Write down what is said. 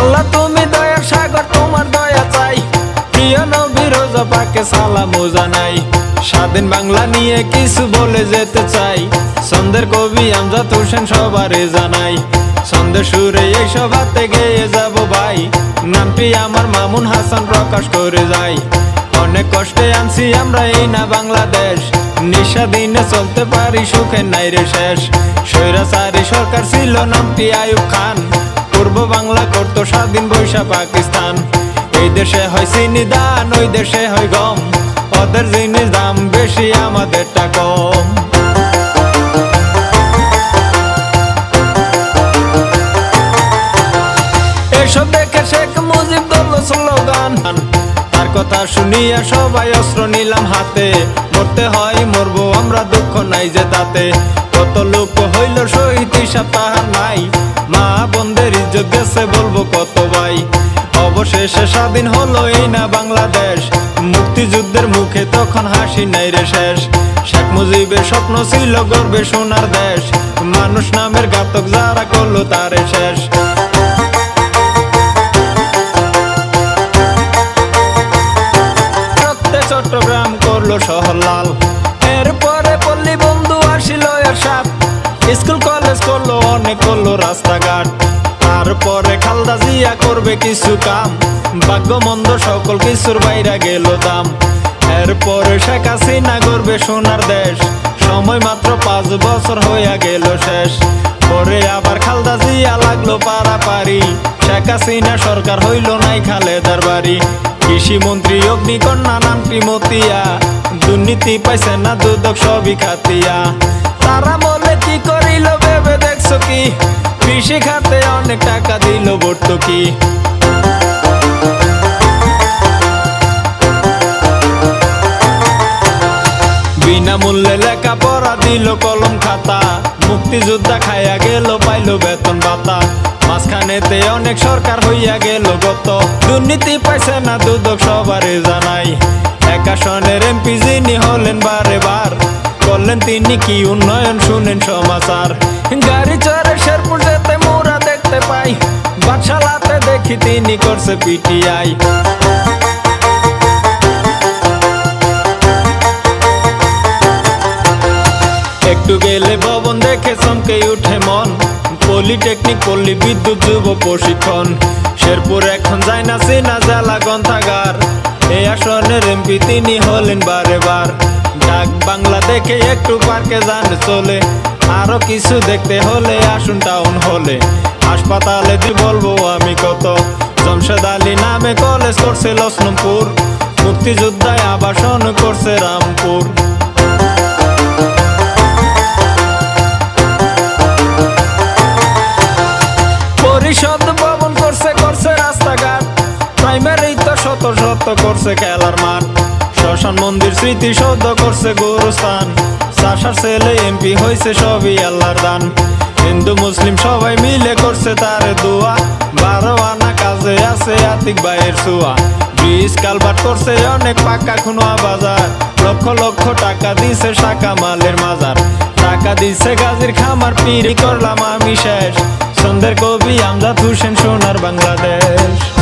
আল্লাহ, তুমি দয়ার সাগর, তোমার দয়া চাই। প্রিয় নবী, রোজা পাকে সালাম জানাই। স্বাধীন বাংলা নিয়ে কিছু বলে যেতে চাই। সন্দের কবি আমজাদ হোসেন সবারে জানাই। সন্দের সুরে এই সভাতে গেয়ে যাব ভাই। নামটি আমার মামুন হাসান প্রকাশ করে যাই। অনেক কষ্টে আনছি আমরা এই না বাংলাদেশ। নিশা দিনে চলতে পারি, সুখের নাই রে শেষ। স্বৈরাচারী সরকার ছিল নামটি আয়ুব খান। পূর্ব বাংলা করতো স্বাধীন বৈশা পাকিস্তান। এই দেশে হয় চিনি দান ওই দেশে হয় গম। ওদের জিনিস দাম বেশি, আমাদেরটা কম। এসব দেখে শেখ মুজিব স্লোগান তার কথা শুনিয়া সবাই অস্ত্র নিলাম হাতে। মরতে হয়, মরবো, আমরা দুঃখ নাই যে তাতে। কত লোক হইল শহীদ মা ইজ্জত বলব কত ভাই? অবশেষে স্বাধীন হলো এই না বাংলাদেশ। মুক্তিযুদ্ধের মুখে তখন হাসি নাই রে শেষ। শেখ মুজিবের স্বপ্ন ছিল গর্বে সোনার দেশ। মানুষ নামের ঘাতক যারা করল তারে শেষ। চট্টগ্রাম করল লাল। এরপরে পল্লী বন্ধু আসিল এরশাদ। স্কুল, কলেজ করল, অনেক করল রাস্তাঘাট। তারপরে খালদা জিয়া করবে কিছু কাম। ভাগ্য মন্দ সকল কিছুর বাইরে গেল দাম। এরপরে শেখ হাসিনা করবে সোনার দেশ। সময় মাত্র পাঁচ বছর হইয়া গেল শেষ। পরে আবার খালদা জিয়া লাগল পারাপারি। শেখ হাসিনা সরকার হইল নাই খালেদার বাড়ি। কৃষি মন্ত্রী অগ্নিকন্যা নামটি মতিয়া। দুর্নীতি পাইছে না দুদক, সবই খাতিয়া। তারা বলে, কি করিল, ভেবে দেখছ কি? কৃষি খাতে অনেক টাকা দিল ভর্তুকি বিনামূল্যে লেখাপড়া দিল কলম খাতা। মুক্তিযোদ্ধা খাইয়া গেল, পাইল বেতন ভাতা। মাঝখানেতে অনেক সরকার হইয়া গেল গত। দুর্নীতি পাইছে না দুদক সবারে জানাই। একাশনের এমপি যিনি হলেন বারে বার করলেন তিনি কি উন্নয়ন শুনেন সমাচার। গাড়ি চড়ে দেখতে পাই বাদশালাতে দেখি তিনি করছে পিটিআই। একটু গেলে ভবন দেখে চমকে উঠে মন। পলিটেকনিক পল্লী বিদ্যুৎ যুব প্রশিক্ষণ। শেরপুর এখন যায় না সিনা জেলা গ্রন্থাগার। এই আসনের এমপি তিনি হলেন বারে বার ডাক বাংলা দেখে একটু পার্কে যান চলে। আরও কিছু দেখতে হলে আসুন টাউন হলে। হাসপাতালে দি বলব আমি কত। জমশেদ আলী নামে কলেজ করছে লক্ষ্মপুর মুক্তিযোদ্ধায় আবাসন করছে রামপুর। পরিষদ ভবন করছে করছে রাস্তাঘাট। প্রাইমারি তো শত শত করছে খেলার মাঠ। শ্মশান মন্দির স্মৃতি সৌধ করছে গুরুস্থান। চাষার ছেলে এমপি হয়েছে সবই আল্লাহর দান। হিন্দু, মুসলিম সবাই মিলে করছে তার দোয়া। বারো আনা কাজে আছে আতিক ভাইয়ের সুয়া। ব্রিজ কালভার্ট করছে অনেক পাকা খুনোয়া বাজার। লক্ষ লক্ষ টাকা দিছে শাখা মালের মাজার। টাকা দিছে গাজীর খামার, পিড়ি করলাম আমি শেষ। সন্ধ্যের কবি আমজাদ হোসেন, সোনার বাংলাদেশ।